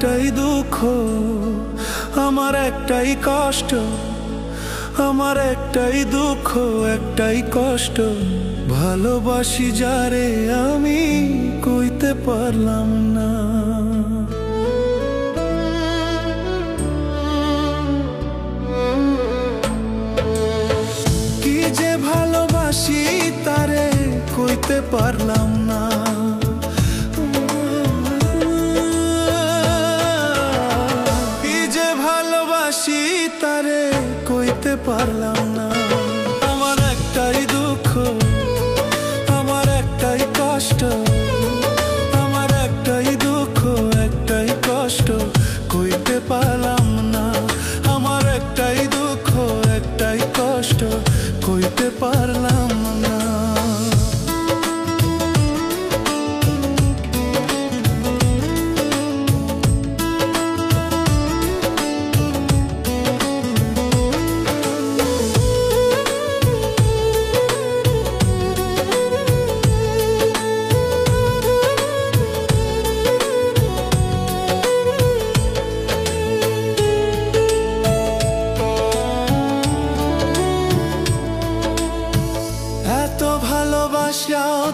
একটাই দুঃখ, আমার একটাই কষ্ট, আমার একটাই দুঃখ, একটাই কষ্ট। ভালোবাসি যারে আমি কইতে পারলাম না। কি যে ভালোবাসি তারে কইতে পারলাম না। করতে পারলাম না। আমার একটাই দুঃখ, আমার একটাই কষ্ট, আমার একটাই দুঃখ, একটাই কষ্ট কইতে পারলাম না। আমার একটাই দুঃখ, একটাই কষ্ট কইতে পারলাম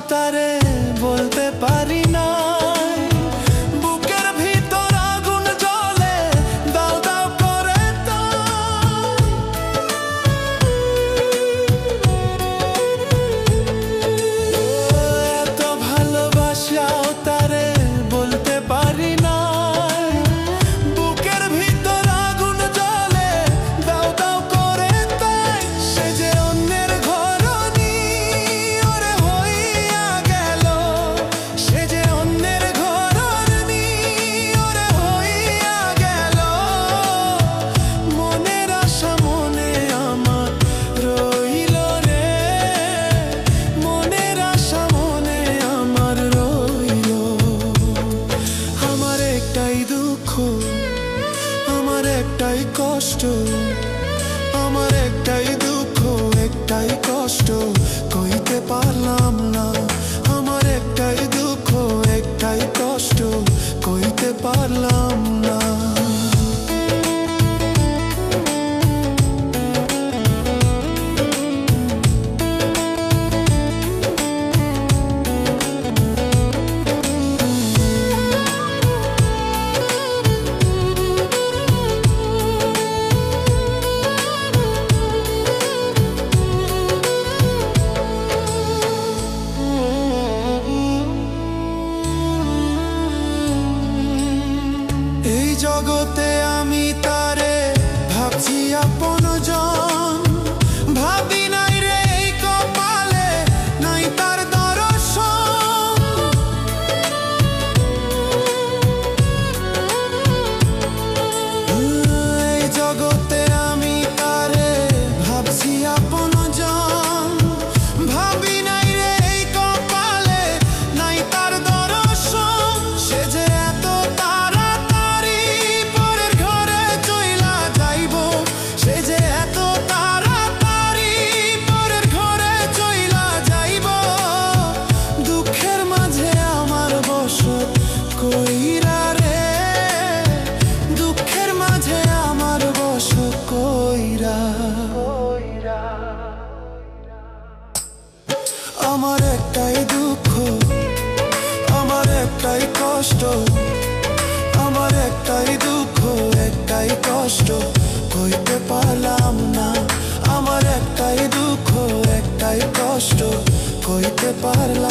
contaré. একটাই দুঃখ আমার একটাই কষ্ট আমার একটাই জগতে আমি তারে ভাবছি আপন কষ্ট কইতে পারল